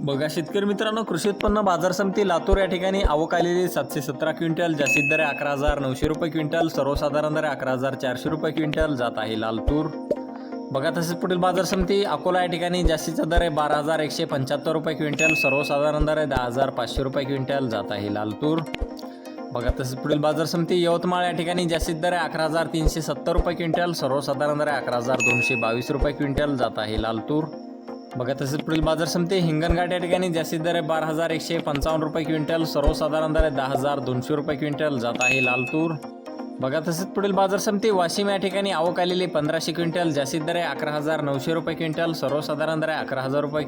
बघा शेतकरी मित्रांनो कृषी उत्पन्न बाजार समिती लातूर या ठिकाणी आवक आलेली सातशे सतरा क्विंटल जास्तीत दर अकरा हजार नऊशे रुपये क्विंटल सर्वसाधारण दर अकरा हजार चारशे रुपये क्विंटल जात आहे लालतूर बघा तसेच पुढील बाजार समिती अकोला या ठिकाणी जास्तीचा दर आहे बारा हजार एकशे पंच्याहत्तर रुपये क्विंटल सर्वसाधारण दर आहे दहा हजार पाचशे रुपये क्विंटल जात आहे लालतूर बघा तसेच पुढील बाजार समिती यवतमाळ या ठिकाणी जास्तीत दर आहे अकरा हजार तीनशे सत्तर रुपये क्विंटल सर्वसाधारण दर आहे अकरा हजार दोनशे बावीस रुपये क्विंटल जात आहे लालतूर बघा तसेच पुढील बाजार समिती हिंगणघाट या ठिकाणी जास्तीत दर आहे बारा हजार एकशे पंचावन्न रुपये क्विंटल सर्वसाधारण दर आहे दहा हजार दोनशे रुपये क्विंटल जात आहे लाल तूर. बघा तसेच पुढील बाजार समिती वाशिम या ठिकाणी आवक आलेली पंधराशे क्विंटल जास्तीत दर आहे अकरा हजार नऊशे रुपये क्विंटल सर्वसाधारण दर आहे अकरा हजार रुपये